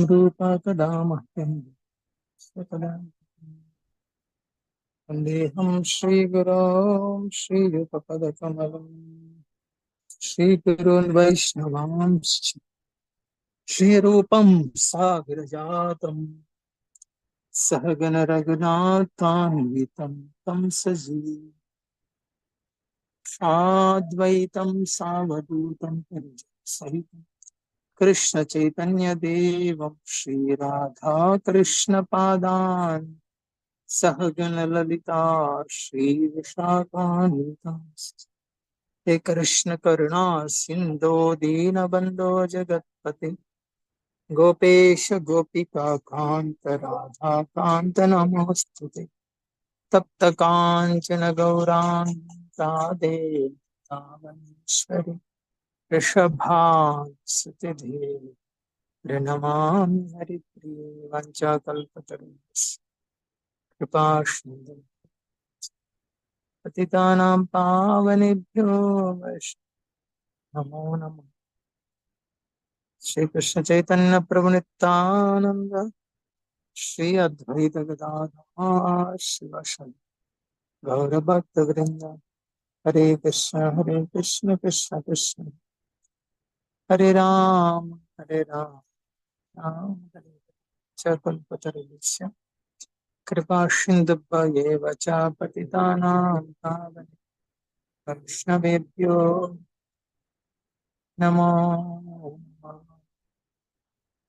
रूपाकदामह्यं वन्देऽहं श्रीगुरां श्रीयुतपदकमलम् श्रीगुरून् वैष्णवांश्च श्रीरूपं सागरजातं। सहगणरघुनाथान्वितं तं सजी। साद्वैतं सावधूतं परिजनसहितम्। कृष्ण चैतन्य देवं श्रीराधा कृष्ण पादान् सहगन ललिता श्री हे कृष्ण करुणा सिंधो दीन दीनबंधो जगत्पते गोपेश गोपिका कांत राधा कांत नमोस्तुते तप्त कांचन गौरांग राधे ऋषभांसतिधे नमां हरिप्रिये वञ्चाकल्पतरुस् कृपाश्नुदम् पतितानां पावनेभ्यो नमो नमः। श्रीकृष्णचैतन्यप्रभुनितानन्द श्री अद्वैतगदाधर शिवशन् गौरभक्तवृन्द। हरे कृष्ण हरे कृष्ण कृष्ण कृष्ण। హరే రామ్ హరే రామ్ రామ్ హరే విషయం కృపాసింధుభ ఏవ చ పతితానాం నమో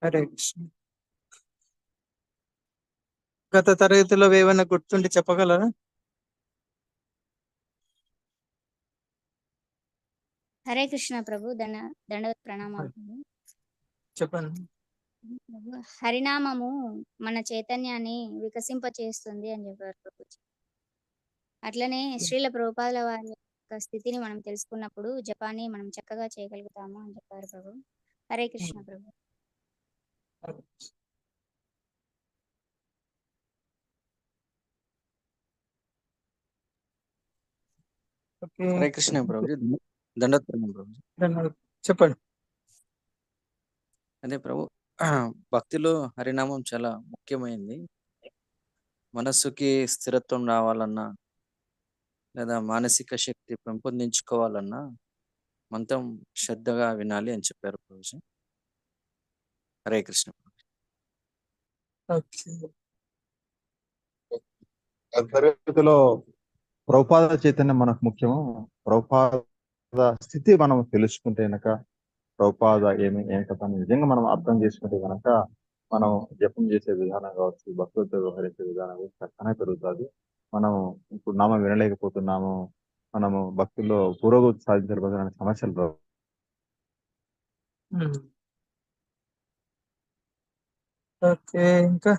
హరే కృష్ణ గత తరగతిలో ఏమైనా గుర్తుండి చెప్పగలరా? హరే కృష్ణ ప్రభు దండ దండవత్ ప్రణామాలు. ప్రభు. చెప్పండి. ప్రభు హరినామము మన చైతన్యాన్ని వికసింప చేస్తుంది అని చెప్పారు ప్రభు. అట్లనే శ్రీల ప్రభుపాదుల వారి యొక్క స్థితిని మనం తెలుసుకున్నప్పుడు జపాన్ని మనం చక్కగా చేయగలుగుతాము అని చెప్పారు ప్రభు. హరే కృష్ణ ప్రభు. ఓకే. హరే కృష్ణ ప్రభుజీ దండోత్పన్నం. చెప్పండి. అదే ప్రభు భక్తిలో హరినామం చాలా ముఖ్యమైనది మనస్సుకి స్థిరత్వం రావాలన్నా లేదా మానసిక శక్తి పెంపొందించుకోవాలన్నా మంత్రం శ్రద్ధగా వినాలి అని చెప్పారు ప్రభుజీ హరే కృష్ణ. తరగతిలో ప్రభుపాద చైతన్యం మనకు ముఖ్యము. ప్రభుపాద స్థితి మనం తెలుసుకుంటే గనక ప్రభుపాద ఏమి ఏం కథ అని నిజంగా మనం అర్థం చేసుకుంటే గనక మనం జపం చేసే విధానం కావచ్చు భక్తులతో వ్యవహరించే విధానం కావచ్చు చక్కనే పెరుగుతుంది. మనం ఇప్పుడు నామం వినలేకపోతున్నాము మనము భక్తుల్లో పురోగతి సాధించలేకపోతున్న సమస్యలు ఓకే ఇంకా?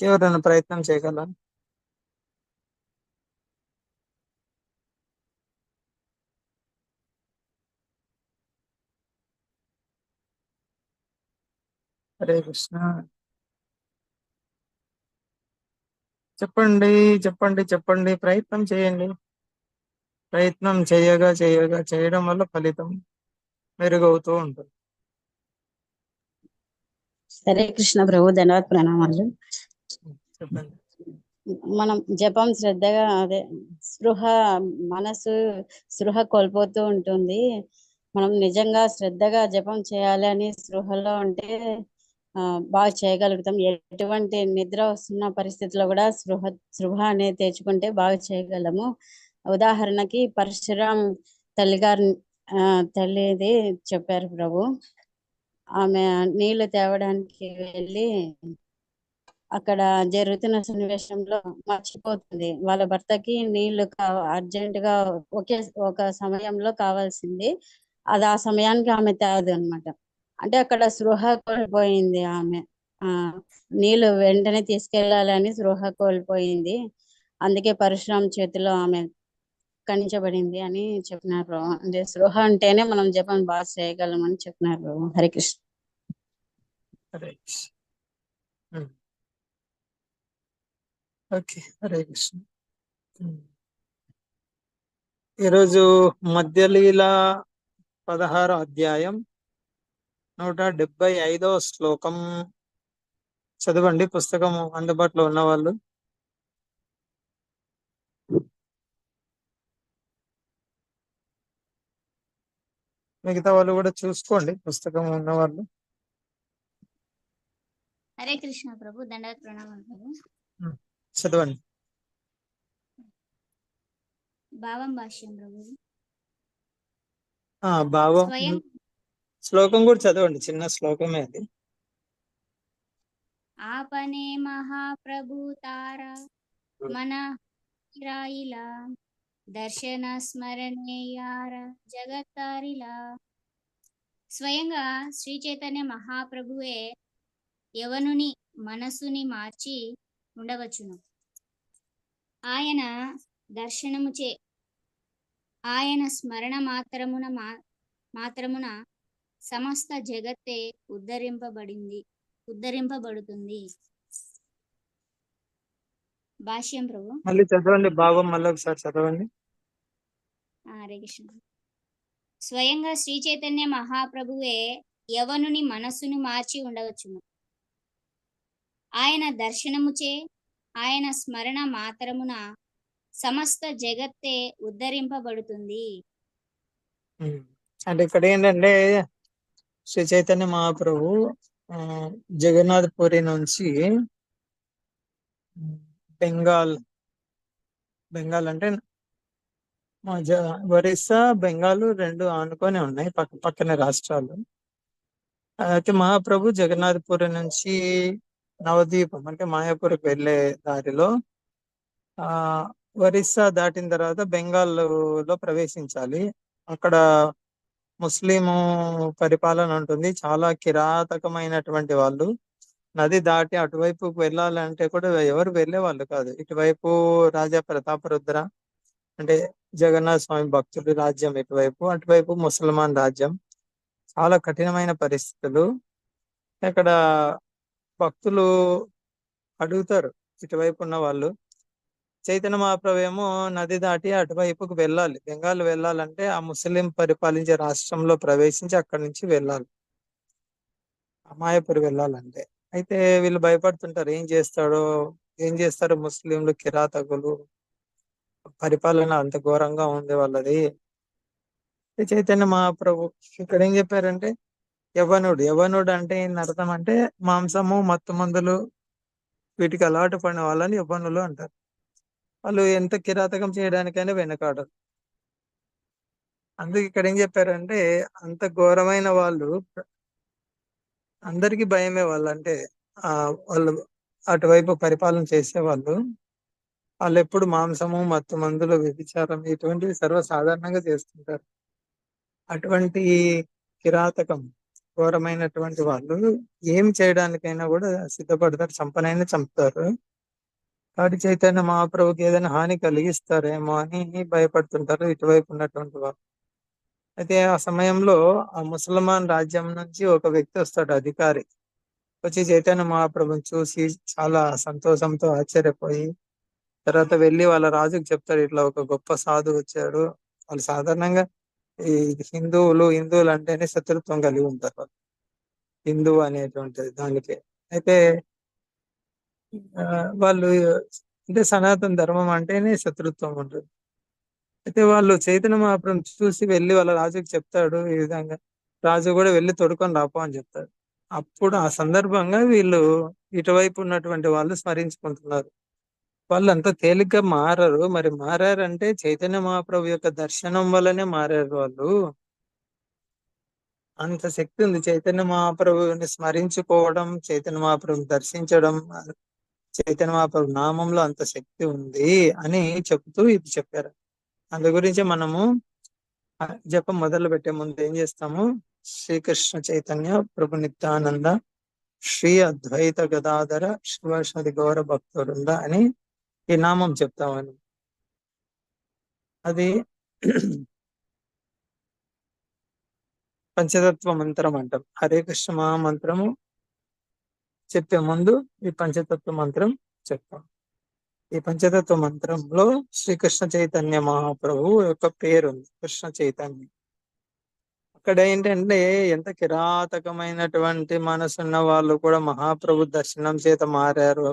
ఎవరైనా ప్రయత్నం చేయగలరా? హరే కృష్ణ. చెప్పండి చెప్పండి చెప్పండి. ప్రయత్నం చేయండి. ప్రయత్నం చేయగా చేయగా చేయడం వల్ల ఫలితం మెరుగవుతూ ఉంటుంది. సరే కృష్ణ ప్రభు ధన్యవాద ప్రణామాలు. చెప్పండి మనం జపం శ్రద్ధగా అదే స్పృహ మనసు స్పృహ కోల్పోతూ ఉంటుంది. మనం నిజంగా శ్రద్ధగా జపం చేయాలి అని స్పృహలో ఉంటే బాగా చేయగలుగుతాం. ఎటువంటి నిద్ర వస్తున్న పరిస్థితిలో కూడా స్పృహ స్పృహ అనేది తెచ్చుకుంటే బాగా చేయగలము. ఉదాహరణకి పరశురాం తల్లిగారు ఆ, తల్లిది చెప్పారు ప్రభు. ఆమె నీళ్ళు తేవడానికి వెళ్ళి అక్కడ జరుగుతున్న సన్నివేశంలో మర్చిపోతుంది. వాళ్ళ భర్తకి నీళ్ళు అర్జెంట్గా ఒకే ఒక సమయంలో కావాల్సింది. అది ఆ సమయానికి ఆమె తేదు అనమాట అంటే అక్కడ స్పృహ కోల్పోయింది ఆమె. ఆ నీళ్ళు వెంటనే తీసుకెళ్ళాలని స్పృహ కోల్పోయింది. అందుకే పరశురాం చేతిలో ఆమె ఖండించబడింది అని చెప్పినారు ప్రభు. అంటే స్పృహ అంటేనే మనం జపం బాగా చేయగలం అని చెప్పినారు ప్రభు. హరికృష్ణ కృష్ణ హరే కృష్ణ ఉమ్. ఓకే హరే కృష్ణ. ఈరోజు మధ్యలీల పదహారో అధ్యాయం నూట డెబ్బై ఐదవ శ్లోకం. చదవండి పుస్తకం అందుబాటులో ఉన్న వాళ్ళు మిగతా వాళ్ళు కూడా చూసుకోండి పుస్తకం ఉన్న వాళ్ళు హరే కృష్ణ ప్రభు దండవత్ ప్రణామం ప్రభు. చదవండి. భావం భాష్యం భావం. శ్లోకం కూడా చదవండి చిన్న శ్లోకమే అది. ఆపనే మహాప్రభు తార మన రాయిలా దర్శన స్మరణేయార జగత్తారిలా. స్వయంగా శ్రీ చైతన్య మహాప్రభువే యవనుని మనసుని మార్చి ఉండవచ్చును. ఆయన దర్శనముచే ఆయన స్మరణ మాత్రమున మా మాత్రమున సమస్త జగత్తే ఉద్ధరింపబడింది ఉద్ధరింపబడుతుంది. భాష్యం ప్రభు. మళ్ళీ చదవండి భావం మళ్ళీ ఒకసారి చదవండి. ఆ, హరే కృష్ణ. స్వయంగా శ్రీ చైతన్య మహాప్రభువే యవనుని మనస్సును మార్చి ఉండవచ్చును. ఆయన దర్శనముచే ఆయన స్మరణ మాత్రమున సమస్త జగత్తే ఉద్ధరింపబడుతుంది. అంటే ఇక్కడ ఏంటంటే శ్రీ చైతన్య మహాప్రభు ఆ, జగన్నాథ్ పురి నుంచి బెంగాల్ బెంగాల్ అంటే ఒరిస్సా బెంగాల్ రెండు ఆనుకొని ఉన్నాయి పక్క పక్కన రాష్ట్రాలు. అయితే మహాప్రభు జగన్నాథపురి నుంచి నవద్వీపం అంటే మాయాపూర్కి వెళ్ళే దారిలో ఆ ఒరిస్సా దాటిన తర్వాత బెంగాల్లో ప్రవేశించాలి. అక్కడ ముస్లిము పరిపాలన ఉంటుంది. చాలా కిరాతకమైనటువంటి వాళ్ళు. నది దాటి అటువైపుకి వెళ్ళాలంటే కూడా ఎవరు వెళ్ళేవాళ్ళు కాదు. ఇటువైపు రాజా ప్రతాపరుద్ర అంటే జగన్నాథ స్వామి భక్తుడి రాజ్యం ఇటువైపు అటువైపు ముసల్మాన్ రాజ్యం. చాలా కఠినమైన పరిస్థితులు. ఇక్కడ భక్తులు అడుగుతారు ఇటువైపు ఉన్న వాళ్ళు చైతన్య మహాప్రభు ఏమో నది దాటి అటువైపుకు వెళ్ళాలి. బెంగాల్ వెళ్ళాలంటే ఆ ముస్లిం పరిపాలించే రాష్ట్రంలో ప్రవేశించి అక్కడి నుంచి వెళ్ళాలి. అమాయపురి వెళ్ళాలంటే. అయితే వీళ్ళు భయపడుతుంటారు ఏం చేస్తాడో? ఏం చేస్తారు ముస్లింలు? కిరాతకులు? పరిపాలన అంత ఘోరంగా ఉంది వాళ్ళది. చైతన్య మహాప్రభు ఇక్కడ ఏం చెప్పారంటే యవనుడు యవనుడు అంటే ఏం అర్థం అంటే మాంసము మత్తు మందులు వీటికి అలవాటు పడిన వాళ్ళని యవనులు అంటారు. వాళ్ళు ఎంత కిరాతకం చేయడానికైనా వెనకాడరు. అందుకే ఇక్కడ ఏం చెప్పారంటే అంత ఘోరమైన వాళ్ళు అందరికీ భయమే వాళ్ళు. అంటే ఆ వాళ్ళు అటువైపు పరిపాలన చేసే వాళ్ళు వాళ్ళు ఎప్పుడు మాంసము మత్తు మందులు వ్యభిచారం ఇటువంటివి సర్వసాధారణంగా చేస్తుంటారు. అటువంటి కిరాతకం ఘోరమైనటువంటి వాళ్ళు ఏం చేయడానికైనా కూడా సిద్ధపడతారు చంపనైనా చంపుతారు. కాబట్టి చైతన్య మహాప్రభుకి ఏదైనా హాని కలిగిస్తారేమో అని భయపడుతుంటారు ఇటువైపు ఉన్నటువంటి వాళ్ళు. అయితే ఆ సమయంలో ఆ ముసల్మాన్ రాజ్యం నుంచి ఒక వ్యక్తి వస్తాడు అధికారి. వచ్చి చైతన్య మహాప్రభుని చూసి చాలా సంతోషంతో ఆశ్చర్యపోయి తర్వాత వెళ్ళి వాళ్ళ రాజుకు చెప్తాడు ఇట్లా ఒక గొప్ప సాధు వచ్చాడు. వాళ్ళు సాధారణంగా ఈ హిందువులు హిందువులు అంటేనే శత్రుత్వం కలిగి ఉంటారు వాళ్ళు. హిందువు అనేటువంటిది దానికి. అయితే వాళ్ళు అంటే సనాతన ధర్మం అంటేనే శత్రుత్వం ఉంటుంది. అయితే వాళ్ళు చైతన్య మహాప్రభు చూసి వెళ్ళి వాళ్ళ రాజుకి చెప్తాడు ఈ విధంగా. రాజు కూడా వెళ్ళి తొడుకొని రాపో అని చెప్తాడు. అప్పుడు ఆ సందర్భంగా వీళ్ళు ఇటువైపు ఉన్నటువంటి వాళ్ళు స్మరించుకుంటున్నారు. వాళ్ళు అంత తేలిగ్గా మారరు. మరి మారారంటే చైతన్య మహాప్రభు యొక్క దర్శనం వల్లనే మారారు వాళ్ళు. అంత శక్తి ఉంది. చైతన్య మహాప్రభుని స్మరించుకోవడం చైతన్య మహాప్రభుని దర్శించడం చైతన్య మహాప్రభు నామంలో అంత శక్తి ఉంది అని చెప్తూ ఇది చెప్పారు. అందు గురించి మనము జపం మొదలు పెట్టే ముందు ఏం చేస్తాము? శ్రీకృష్ణ చైతన్య ప్రభు నిత్యానంద శ్రీ అద్వైత గదాధర శివశది గౌర భక్తుడుందా అని ఈ నామం చెప్తామని. అది పంచతత్వ మంత్రం అంటాం. హరే కృష్ణ మహామంత్రము చెప్పే ముందు ఈ పంచతత్వ మంత్రం చెప్తాం. ఈ పంచతత్వ మంత్రంలో శ్రీకృష్ణ చైతన్య మహాప్రభు యొక్క పేరు ఉంది కృష్ణ చైతన్య. అక్కడ ఏంటంటే ఎంత కిరాతకమైనటువంటి మనసున్న వాళ్ళు కూడా మహాప్రభు దర్శనం చేత మారారు.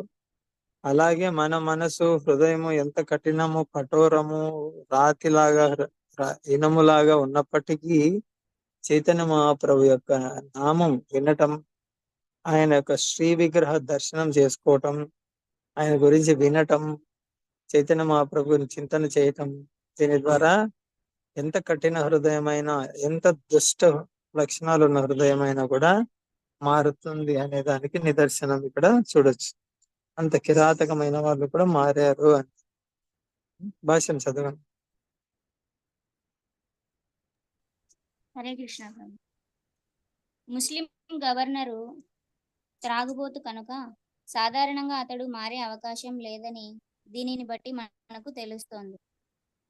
అలాగే మన మనసు హృదయము ఎంత కఠినము కఠోరము రాతిలాగా ఇనములాగా ఉన్నప్పటికీ చైతన్య మహాప్రభు యొక్క నామం వినటం ఆయన యొక్క శ్రీ విగ్రహ దర్శనం చేసుకోవటం ఆయన గురించి వినటం చైతన్య మహాప్రభుని చింతన చేయటం దీని ద్వారా ఎంత కఠిన హృదయమైన ఎంత దుష్ట లక్షణాలు ఉన్న హృదయమైనా కూడా మారుతుంది అనే దానికి నిదర్శనం ఇక్కడ చూడొచ్చు. అంత కిరాతకమైన వాళ్ళు కూడా మారారు అని. భాష్యం చదవండి. హరే కృష్ణ ముస్లిం గవర్నరు త్రాగుబోతు కనుక సాధారణంగా అతడు మారే అవకాశం లేదని దీనిని బట్టి మనకు తెలుస్తోంది.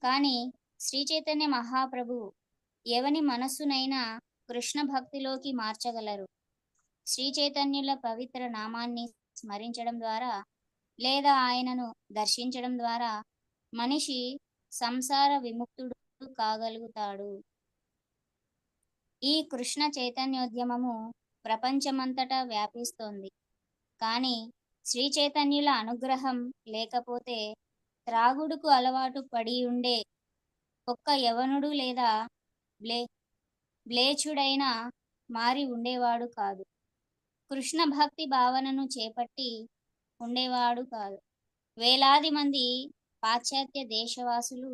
కానీ శ్రీ చైతన్య మహాప్రభు ఎవని మనస్సునైనా కృష్ణ భక్తిలోకి మార్చగలరు? శ్రీ చైతన్యుల పవిత్ర నామాన్ని స్మరించడం ద్వారా లేదా ఆయనను దర్శించడం ద్వారా మనిషి సంసార విముక్తుడు కాగలుగుతాడు. ఈ కృష్ణ చైతన్యోద్యమము ప్రపంచమంతటా వ్యాపిస్తోంది. కానీ శ్రీ చైతన్యుల అనుగ్రహం లేకపోతే త్రాగుడుకు అలవాటు పడి ఉండే ఒక్క యవనుడు లేదా బ్లే బ్లేచుడైన మారి ఉండేవాడు కాదు. కృష్ణ భక్తి భావనను చేపట్టి ఉండేవాడు కాదు. వేలాది మంది పాశ్చాత్య దేశవాసులు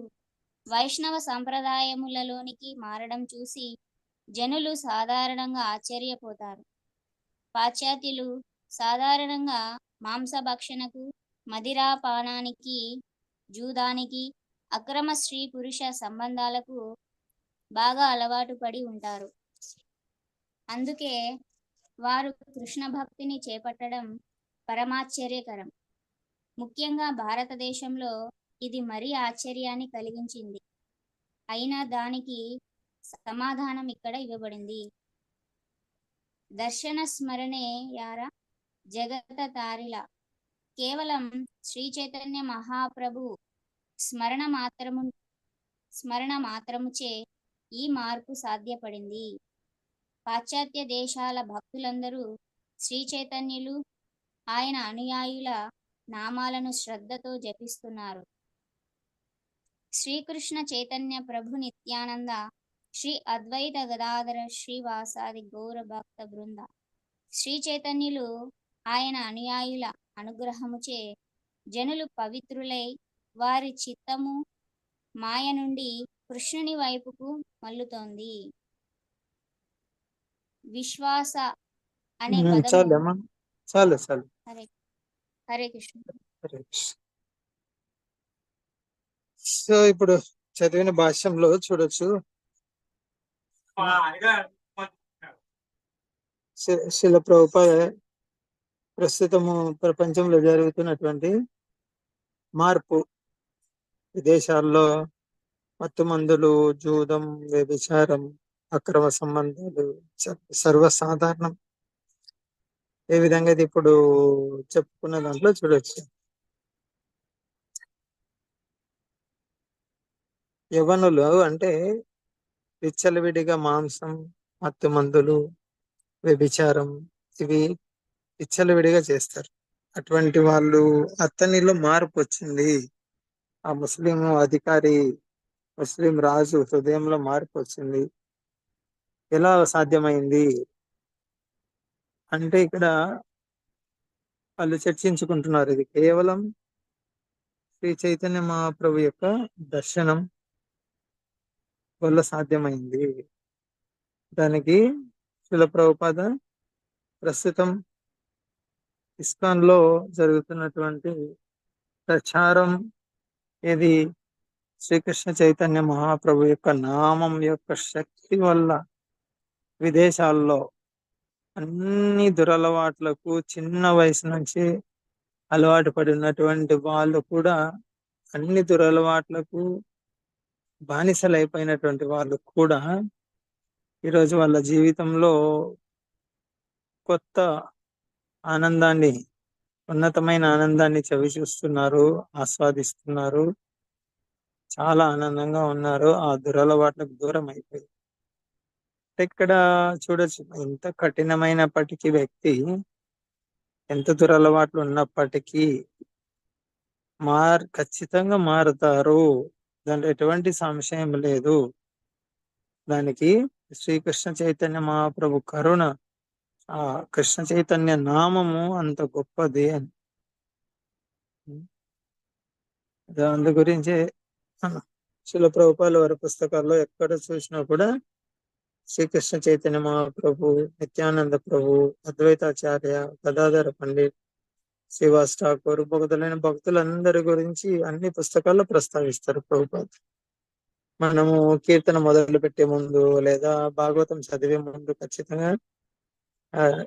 వైష్ణవ సంప్రదాయములలోనికి మారడం చూసి జనులు సాధారణంగా ఆశ్చర్యపోతారు. పాశ్చాత్యులు సాధారణంగా మాంసభక్షణకు మదిరాపానానికి జూదానికి అక్రమ స్త్రీ పురుష సంబంధాలకు బాగా అలవాటు పడి ఉంటారు. అందుకే వారు కృష్ణ భక్తిని చేపట్టడం పరమాశ్చర్యకరం. ముఖ్యంగా భారతదేశంలో ఇది మరీ ఆశ్చర్యాన్ని కలిగించింది. అయినా దానికి సమాధానం ఇక్కడ ఇవ్వబడింది. దర్శన స్మరణే యార జగత తారిల. కేవలం శ్రీ చైతన్య మహాప్రభు స్మరణ మాత్రము స్మరణ మాత్రముచే ఈ మార్పు సాధ్యపడింది. పాశ్చాత్య దేశాల భక్తులందరూ శ్రీ చైతన్యులు ఆయన అనుయాయుల నామాలను శ్రద్ధతో జపిస్తున్నారు. శ్రీకృష్ణ చైతన్య ప్రభు నిత్యానంద శ్రీ అద్వైత గదాధర శ్రీవాసాది గౌర భక్త బృంద. శ్రీ చైతన్యులు ఆయన అనుయాయుల అనుగ్రహముచే జనులు పవిత్రులై వారి చిత్తము మాయ నుండి కృష్ణుని వైపుకు మల్లుతోంది విశ్వాస అనే పదము చాలు చాలు హరే హరే కృష్ణ. హరే కృష్ణ. సో ఇప్పుడు చదివిన భాష్యంలో చూడొచ్చు. శిల ప్రభుపాద ప్రస్తుతము ప్రపంచంలో జరుగుతున్నటువంటి మార్పు. విదేశాల్లో మత్తు మందులు జూదం వ్యభిచారం అక్రమ సంబంధాలు సర్వసాధారణం. ఏ విధంగా ఇది ఇప్పుడు చెప్పుకున్న దాంట్లో చూడొచ్చు. యవనులు అంటే విచ్చలవిడిగా మాంసం మత్తు మందులు వ్యభిచారం ఇవి విచ్చలవిడిగా చేస్తారు. అటువంటి వాళ్ళు అతనిలో మార్పు వచ్చింది. ఆ ముస్లిం అధికారి ముస్లిం రాజు హృదయంలో మార్పు వచ్చింది. ఎలా సాధ్యమైంది? అంటే ఇక్కడ వాళ్ళు చర్చించుకుంటున్నారు. ఇది కేవలం శ్రీ చైతన్య మహాప్రభు యొక్క దర్శనం వల్ల సాధ్యమైంది. దానికి శిలప్రభుపాద ప్రస్తుతం ఇస్కాన్లో జరుగుతున్నటువంటి ప్రచారం ఇది శ్రీకృష్ణ చైతన్య మహాప్రభు యొక్క నామం యొక్క శక్తి వల్ల విదేశాల్లో అన్ని దురలవాట్లకు చిన్న వయసు నుంచి అలవాటు పడినటువంటి వాళ్ళు కూడా అన్ని దురలవాట్లకు బానిసలైపోయినటువంటి వాళ్ళు కూడా ఈరోజు వాళ్ళ జీవితంలో కొత్త ఆనందాన్ని ఉన్నతమైన ఆనందాన్ని చవి చూస్తున్నారు ఆస్వాదిస్తున్నారు. చాలా ఆనందంగా ఉన్నారు. ఆ దురలవాట్లకు దూరం అయిపోయి ఇక్కడ చూడొచ్చు. ఎంత కఠినమైనప్పటికీ వ్యక్తి ఎంత దురలవాట్లు ఉన్నప్పటికీ మార్ ఖచ్చితంగా మారుతారు. దాంట్లో ఎటువంటి సంశయం లేదు. దానికి శ్రీకృష్ణ చైతన్య మహాప్రభు కరుణ ఆ కృష్ణ చైతన్య నామము అంత గొప్పది అని. దాని గురించి శిల ప్రభుపాల వారి పుస్తకాల్లో ఎక్కడ చూసినా కూడా శ్రీకృష్ణ చైతన్య మహాప్రభు నిత్యానంద ప్రభు అద్వైతాచార్య గదాధర పండిత్ శ్రీవాస్ ఠాకూర్ భక్తులైన భక్తులందరి గురించి అన్ని పుస్తకాల్లో ప్రస్తావిస్తారు ప్రభుపాద. మనము కీర్తన మొదలు పెట్టే ముందు లేదా భాగవతం చదివే ముందు ఖచ్చితంగా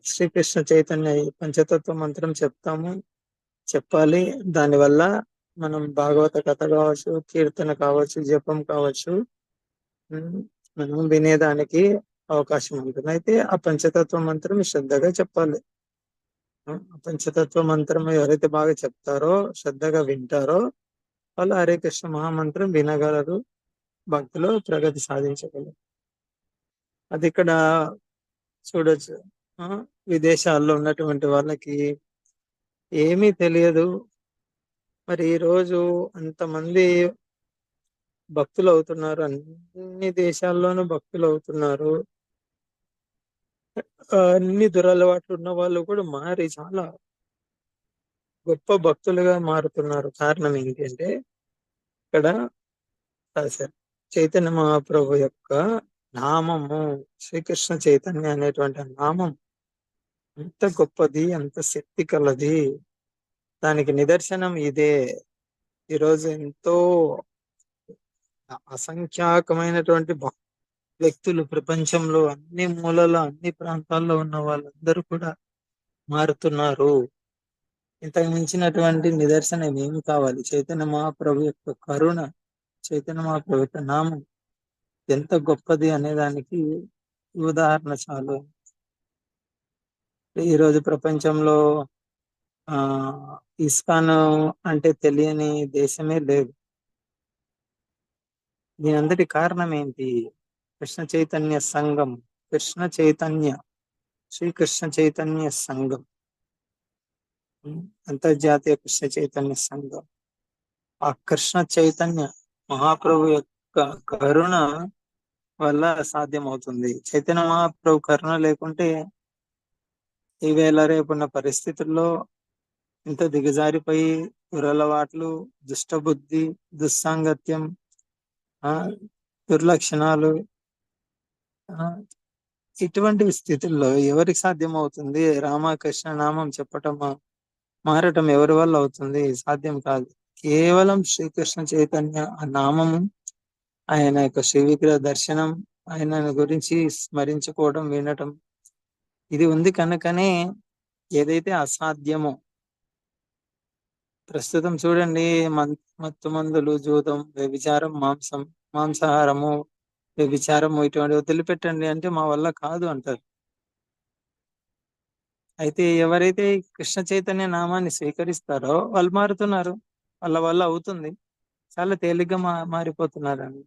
శ్రీకృష్ణ చైతన్య పంచతత్వ మంత్రం చెప్తాము. చెప్పాలి. దానివల్ల మనం భాగవత కథ కావచ్చు కీర్తన కావచ్చు జపం కావచ్చు మనం వినేదానికి అవకాశం ఉంటుంది. అయితే ఆ పంచతత్వ మంత్రం శ్రద్ధగా చెప్పాలి. ఆ పంచతత్వ మంత్రం ఎవరైతే బాగా చెప్తారో శ్రద్ధగా వింటారో వాళ్ళు హరే కృష్ణ మహామంత్రం వినగలరు. భక్తిలో ప్రగతి సాధించగలరు. అది ఇక్కడ చూడొచ్చు. విదేశాల్లో ఉన్నటువంటి వాళ్ళకి ఏమీ తెలియదు. మరి ఈ రోజు అంతమంది భక్తులు అవుతున్నారు అన్ని దేశాల్లోనూ భక్తులు అవుతున్నారు అన్ని దురలవాట్లు ఉన్న వాళ్ళు కూడా మారి చాలా గొప్ప భక్తులుగా మారుతున్నారు. కారణం ఏంటంటే ఇక్కడ ఆ, చైతన్య మహాప్రభు యొక్క నామము శ్రీకృష్ణ చైతన్య అనేటువంటి నామం ఎంత గొప్పది ఎంత శక్తి కలది. దానికి నిదర్శనం ఇదే. ఈరోజు ఎంతో అసంఖ్యాకమైనటువంటి వ్యక్తులు ప్రపంచంలో అన్ని మూలలో అన్ని ప్రాంతాల్లో ఉన్న వాళ్ళందరూ కూడా మారుతున్నారు. ఇంతకు మించినటువంటి నిదర్శనం ఏమి కావాలి? చైతన్య మహాప్రభు యొక్క కరుణ చైతన్య మహాప్రభు యొక్క నామం ఎంత గొప్పది అనే దానికి ఉదాహరణ చాలు. ఈరోజు ప్రపంచంలో ఆ ఇస్కాన్ అంటే తెలియని దేశమే లేదు. దీని అందరి కారణం ఏంటి కృష్ణ చైతన్య సంఘం కృష్ణ చైతన్య శ్రీకృష్ణ చైతన్య సంఘం. అంతర్జాతీయ కృష్ణ చైతన్య సంఘం. ఆ కృష్ణ చైతన్య మహాప్రభు యొక్క కరుణ వల్ల సాధ్యమవుతుంది. చైతన్య మహాప్రభు కరుణ లేకుంటే ఈవేళ రేపున్న పరిస్థితుల్లో ఇంత దిగజారిపోయి దురలవాట్లు దుష్టబుద్ధి దుస్సాంగత్యం దుర్లక్షణాలు ఆ, ఇటువంటి స్థితుల్లో ఎవరికి సాధ్యమవుతుంది? రామకృష్ణ నామం చెప్పటం మారటం ఎవరి వల్ల అవుతుంది? సాధ్యం కాదు. కేవలం శ్రీకృష్ణ చైతన్య ఆ నామము ఆయన యొక్క శ్రీ విగ్రహ దర్శనం ఆయన గురించి స్మరించుకోవడం వినటం ఇది ఉంది కనుకనే ఏదైతే అసాధ్యమో ప్రస్తుతం చూడండి మత్తు మందులు జూదం వ్యభిచారం మాంసం మాంసాహారము వ్యభిచారము ఇటువంటి వదిలిపెట్టండి అంటే మా వల్ల కాదు అంటారు. అయితే ఎవరైతే కృష్ణ చైతన్య నామాన్ని స్వీకరిస్తారో వాళ్ళు మారుతున్నారు. వాళ్ళ వల్ల అవుతుంది. చాలా తేలిగ్గా మా మారిపోతున్నారు అండి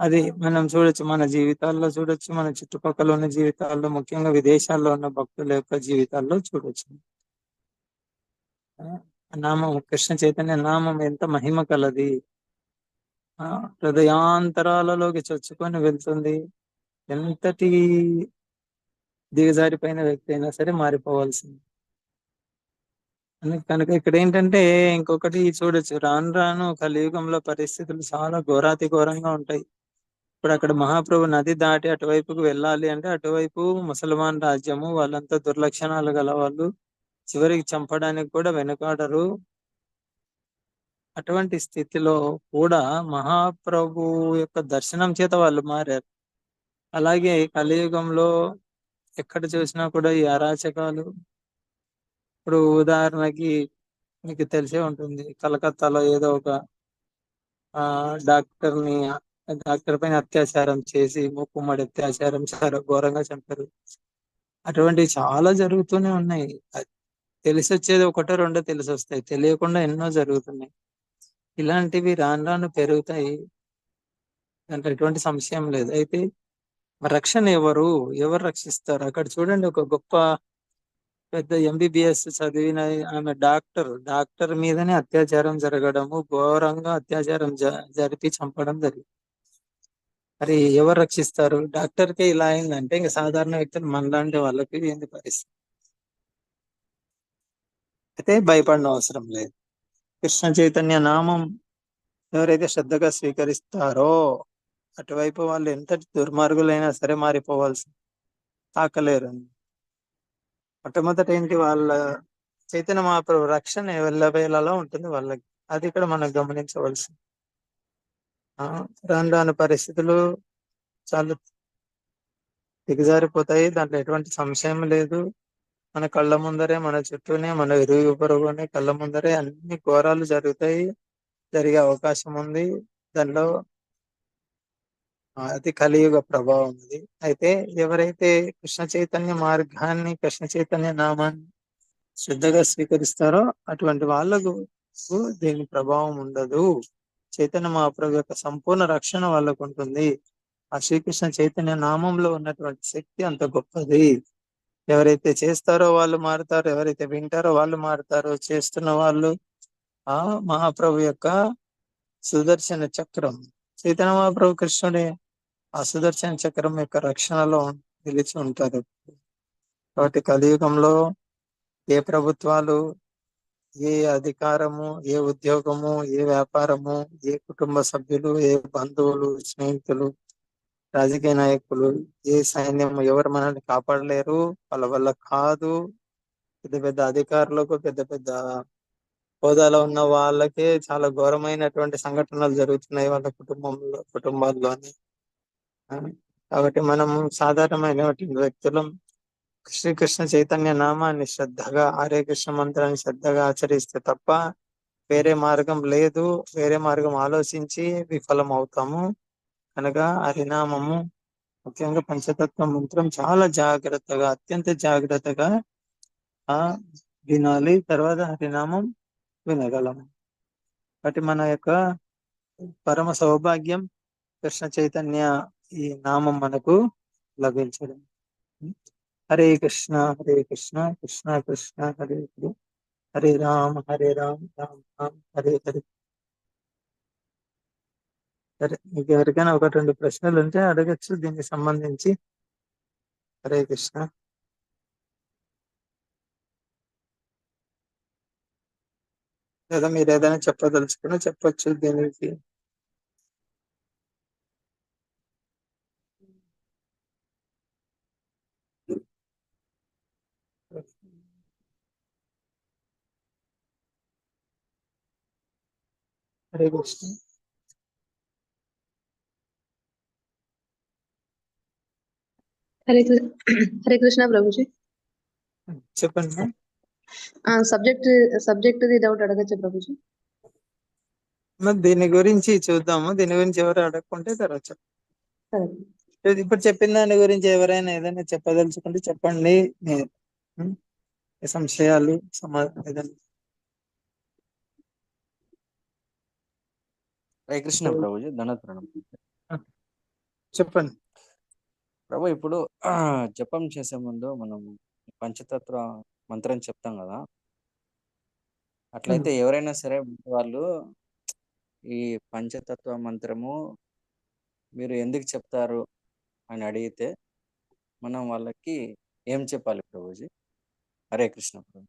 అది మనం చూడొచ్చు మన జీవితాల్లో చూడొచ్చు మన చుట్టుపక్కల ఉన్న జీవితాల్లో ముఖ్యంగా విదేశాల్లో ఉన్న భక్తుల యొక్క జీవితాల్లో చూడొచ్చు. నామం కృష్ణ చైతన్య నామం ఎంత మహిమ కలది. హృదయాంతరాలలోకి చొచ్చుకొని వెళ్తుంది. ఎంతటి దిగజారిపోయిన వ్యక్తి అయినా సరే మారిపోవాల్సింది. కనుక ఇక్కడ ఏంటంటే ఇంకొకటి చూడొచ్చు. రాను రాను కలియుగంలో పరిస్థితులు చాలా ఘోరాతి ఘోరంగా ఉంటాయి. ఇప్పుడు అక్కడ మహాప్రభు నది దాటి అటువైపుకు వెళ్ళాలి అంటే అటువైపు ముసల్మాన్ రాజ్యము వాళ్ళంతా దుర్లక్షణాలు గల వాళ్ళు చివరికి చంపడానికి కూడా వెనుకాడరు. అటువంటి స్థితిలో కూడా మహాప్రభు యొక్క దర్శనం చేత వాళ్ళు మారారు. అలాగే కలియుగంలో ఎక్కడ చూసినా కూడా ఈ అరాచకాలు. ఇప్పుడు ఉదాహరణకి మీకు తెలిసే ఉంటుంది. కలకత్తాలో ఏదో ఒక ఆ డాక్టర్ని డాక్టర్ పైన అత్యాచారం చేసి ముక్కుమ్మడి అత్యాచారం చాలా ఘోరంగా చంపారు. అటువంటివి చాలా జరుగుతూనే ఉన్నాయి. తెలిసి వచ్చేది ఒకటో రెండో తెలిసి వస్తాయి తెలియకుండా ఎన్నో జరుగుతున్నాయి. ఇలాంటివి రాను రాను పెరుగుతాయి దాంట్లో ఎటువంటి సంశయం లేదు. అయితే రక్షణ ఎవరు? ఎవరు రక్షిస్తారు? అక్కడ చూడండి ఒక గొప్ప పెద్ద ఎంబీబీఎస్ చదివిన ఆమె డాక్టర్. డాక్టర్ మీదనే అత్యాచారం జరగడము ఘోరంగా అత్యాచారం జ- జరిపి చంపడం జరిగింది. మరి ఎవరు రక్షిస్తారు? డాక్టర్కే ఇలా అయిందంటే ఇంకా సాధారణ వ్యక్తులు మనలాంటి వాళ్ళకి ఏంది పరిస్థితి? అయితే భయపడిన అవసరం లేదు. కృష్ణ చైతన్య నామం ఎవరైతే శ్రద్ధగా స్వీకరిస్తారో అటువైపు వాళ్ళు ఎంతటి దుర్మార్గులైనా సరే మారిపోవాల్సి తాకలేరు మొట్టమొదట ఏంటి వాళ్ళ చైతన్య మహాప్రభు రక్షణ ఎల్లవేళలా ఉంటుంది వాళ్ళకి. అది ఇక్కడ మనం గమనించవలసి. రాను రాని పరిస్థితులు చాలా దిగజారిపోతాయి. దాంట్లో ఎటువంటి సంశయం లేదు. మన కళ్ళ ముందరే మన చుట్టూనే మన ఇరుగు పొరుగునే కళ్ళ ముందరే అన్ని ఘోరాలు జరుగుతాయి. జరిగే అవకాశం ఉంది. దానిలో అది కలియుగ ప్రభావం ఉంది. అయితే ఎవరైతే కృష్ణ చైతన్య మార్గాన్ని కృష్ణ చైతన్య నామాన్ని శ్రద్ధగా స్వీకరిస్తారో అటువంటి వాళ్ళకు దీని ప్రభావం ఉండదు. చైతన్య మహాప్రభు యొక్క సంపూర్ణ రక్షణ వాళ్ళకు ఉంటుంది. ఆ శ్రీకృష్ణ చైతన్య నామంలో ఉన్నటువంటి శక్తి అంత గొప్పది. ఎవరైతే చేస్తారో వాళ్ళు మారుతారు ఎవరైతే వింటారో వాళ్ళు మారుతారు. చేస్తున్న వాళ్ళు ఆ మహాప్రభు యొక్క సుదర్శన చక్రం చైతన్య మహాప్రభు కృష్ణుడే ఆ సుదర్శన చక్రం యొక్క రక్షణలో నిలిచి ఉంటారు కాబట్టి కలియుగంలో ఏ ప్రభుత్వాలు ఏ అధికారము ఏ ఉద్యోగము ఏ వ్యాపారము ఏ కుటుంబ సభ్యులు ఏ బంధువులు స్నేహితులు రాజకీయ నాయకులు ఏ సైన్యం ఎవరు మనల్ని కాపాడలేరు వాళ్ళ వల్ల కాదు. పెద్ద పెద్ద అధికారులకు పెద్ద పెద్ద హోదాలో ఉన్న వాళ్ళకే చాలా ఘోరమైనటువంటి సంఘటనలు జరుగుతున్నాయి వాళ్ళ కుటుంబంలో కుటుంబాల్లోని. కాబట్టి మనం సాధారణమైనటువంటి వ్యక్తులం శ్రీకృష్ణ చైతన్య నామాన్ని శ్రద్ధగా హరే కృష్ణ మంత్రాన్ని శ్రద్ధగా ఆచరిస్తే తప్ప వేరే మార్గం లేదు. వేరే మార్గం ఆలోచించి విఫలం అవుతాము అనగా హరినామము ముఖ్యంగా పంచతత్వ మంత్రం చాలా జాగ్రత్తగా అత్యంత జాగ్రత్తగా ఆ వినాలి. తర్వాత హరినామం వినగలము కాబట్టి మన యొక్క పరమ సౌభాగ్యం కృష్ణ చైతన్య ఈ నామం మనకు లభించడం. హరే కృష్ణ హరే కృష్ణ కృష్ణ కృష్ణ హరే హరే. హరే రామ హరే రామ రామ రామ హరే హరే. సరే మీకు ఎవరికైనా ఒక రెండు ప్రశ్నలు ఉంటే అడగచ్చు. దీనికి సంబంధించి. హరే కృష్ణ. లేదా మీరు ఏదైనా చెప్పదలుచుకున్నా చెప్పొచ్చు దీనికి. హరే కృష్ణ. హరే హరే కృష్ణ ప్రభుజీ. చెప్పండి. సబ్జెక్ట్ సబ్జెక్ట్ ది డౌట్ అడగచ్చా ప్రభుజీ? మరి దీని గురించి చూద్దాము. దీని గురించి ఎవరు అడగకుంటే తర్వాత ఇప్పుడు చెప్పిన దాని గురించి ఎవరైనా ఏదైనా చెప్పదలుచుకుంటే చెప్పండి. సంశయాలు సమా ఏదైనా. హరే కృష్ణ ప్రభుజీ ధనత్రణం చెప్పండి. ప్రభు ఇప్పుడు జపం చేసే ముందు మనం పంచతత్వ మంత్రం చెప్తాం కదా? అట్లయితే ఎవరైనా సరే వాళ్ళు ఈ పంచతత్వ మంత్రము మీరు ఎందుకు చెప్తారు అని అడిగితే మనం వాళ్ళకి ఏం చెప్పాలి ప్రభుజీ? హరే కృష్ణ ప్రభు.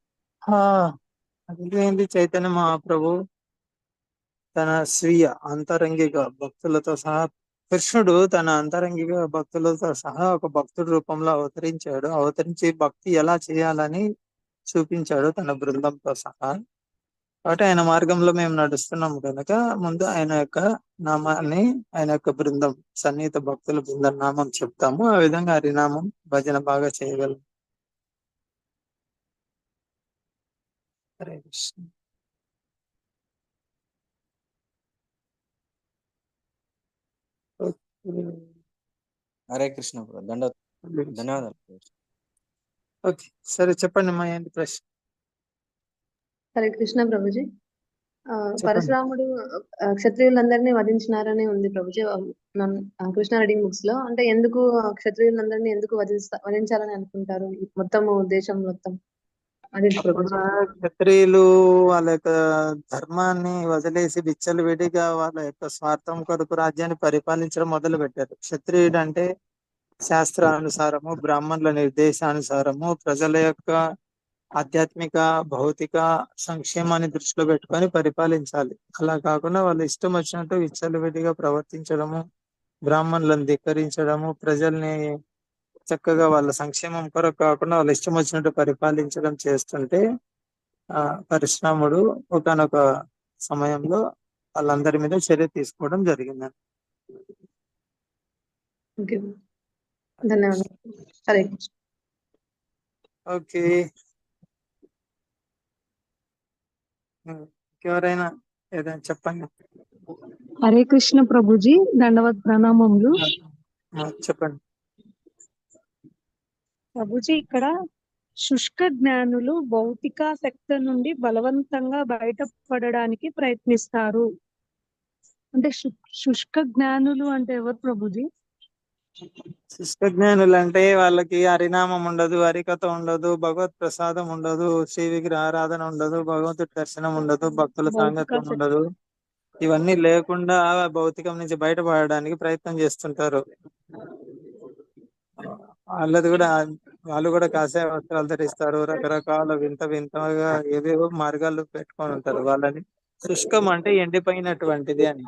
అదేంటి చైతన్య మహాప్రభు తన స్వీయ అంతరంగిక భక్తులతో సహా కృష్ణుడు తన అంతరంగిక భక్తులతో సహా ఒక భక్తుడి రూపంలో అవతరించాడు. అవతరించి భక్తి ఎలా చేయాలని చూపించాడు తన బృందంతో సహా. కాబట్టి ఆయన మార్గంలో మేము నడుస్తున్నాం కనుక ముందు ఆయన యొక్క నామాన్ని ఆయన యొక్క బృందం సన్నిహిత భక్తుల బృందం నామం చెప్తాము. ఆ విధంగా హరినామం భజన బాగా చేయగలం. హరే కృష్ణ. హరే కృష్ణ దండ ధన్యవాదాలు. ప్రభుజీ ఓకే సరే చెప్పండి మా ఏంటి ప్రశ్న? హరే కృష్ణ ప్రభుజీ. పరశురాముడు క్షత్రియులందరినీ వధించినారని ఉంది ప్రభుజీ ఆ, మన- ఆ, కృష్ణ రీడింగ్ బుక్స్లో. అంటే ఎందుకు క్షత్రియులందరినీ ఎందుకు వధించాలని అనుకుంటారు? ఈ మొత్తము దేశం మొత్తం. అది క్షత్రియులు వాళ్ళ యొక్క ధర్మాన్ని వదిలేసి బిచ్చలు విడిగా వాళ్ళ యొక్క స్వార్థం కొరకు రాజ్యాన్ని పరిపాలించడం మొదలు పెట్టారు క్షత్రియుడు అంటే శాస్త్రానుసారము బ్రాహ్మణుల నిర్దేశానుసారము ప్రజల యొక్క ఆధ్యాత్మిక భౌతిక సంక్షేమాన్ని దృష్టిలో పెట్టుకొని పరిపాలించాలి. అలా కాకుండా వాళ్ళు ఇష్టం వచ్చినట్టు విచ్చలవిడిగా ప్రవర్తించడము బ్రాహ్మణులను ధిక్కరించడము ప్రజల్ని చక్కగా వాళ్ళ సంక్షేమం కొరకు కాకుండా వాళ్ళ ఇష్టం వచ్చినట్టు పరిపాలించడం చేస్తుంటే ఆ పరశురాముడు ఒకనొక సమయంలో వాళ్ళందరి మీద చర్య తీసుకోవడం జరిగింది ఓకే ధన్యవాదాలు. ఎవరైనా ఏదైనా చెప్పండి? హరే కృష్ణ ప్రభుజీ దండవత్ ప్రణామములు. చెప్పండి. ప్రభుజీ ఇక్కడ శుష్క జ్ఞానులు భౌతికాసక్తి నుండి బలవంతంగా బయటపడడానికి ప్రయత్నిస్తారు. అంటే శుష్క జ్ఞానులు అంటే ఎవరు ప్రభుజీ? శిష్టజ్ఞానులు అంటే వాళ్ళకి హరినామం ఉండదు హరికథ ఉండదు భగవత్ ప్రసాదం ఉండదు శ్రీ విగ్రహ ఆరాధన ఉండదు భగవంతుడి దర్శనం ఉండదు భక్తుల సాంగత్యం. ఉండదు. ఇవన్నీ లేకుండా భౌతికం నుంచి బయటపడడానికి ప్రయత్నం చేస్తుంటారు. వాళ్ళది కూడా వాళ్ళు కూడా కాసే వస్త్రాలు ధరిస్తారు. రకరకాల వింత వింతగా ఏవేవో మార్గాలు పెట్టుకొని ఉంటారు వాళ్ళని. శుష్కం అంటే ఎండిపోయినటువంటిది అని.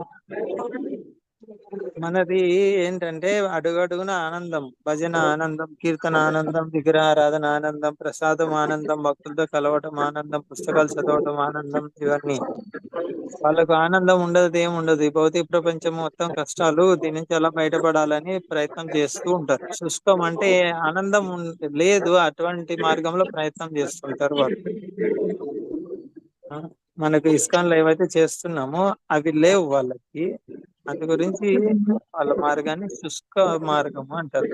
మనది ఏంటంటే అడుగడుగున ఆనందం భజన ఆనందం కీర్తన ఆనందం విగ్రహారాధన ఆనందం ప్రసాదం ఆనందం భక్తులతో కలవటం ఆనందం పుస్తకాలు చదవటం ఆనందం ఇవన్నీ. వాళ్ళకు ఆనందం ఉండదు ఏం ఉండదు. ఈ భౌతిక ప్రపంచం మొత్తం కష్టాలు దీని నుంచి ఎలా బయటపడాలని ప్రయత్నం చేస్తూ ఉంటారు. శుష్కం అంటే ఆనందం లేదు అటువంటి మార్గంలో ప్రయత్నం చేస్తుంటారు వాళ్ళు. మనకు ఇస్కాన్లో ఏవైతే చేస్తున్నామో అవి లేవు వాళ్ళకి. అందు గురించి వాళ్ళ మార్గాన్ని శుష్క మార్గము అంటారు.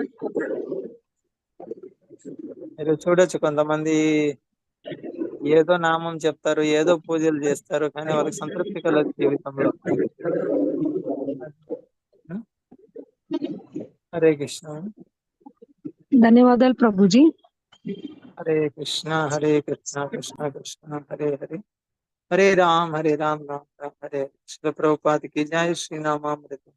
మీరు చూడొచ్చు కొంతమంది ఏదో నామం చెప్తారు ఏదో పూజలు చేస్తారు కానీ వాళ్ళకి సంతృప్తి కలదు జీవితంలో. హరే కృష్ణ. ధన్యవాదాలు ప్రభుజీ. హరే కృష్ణ హరే కృష్ణ కృష్ణ కృష్ణ హరే హరే. హరే రామ్ హరే రామ్ రామ్ రామ్ హరే శ్రీ ప్రభుపాదికి జయ శ్రీరామామృతం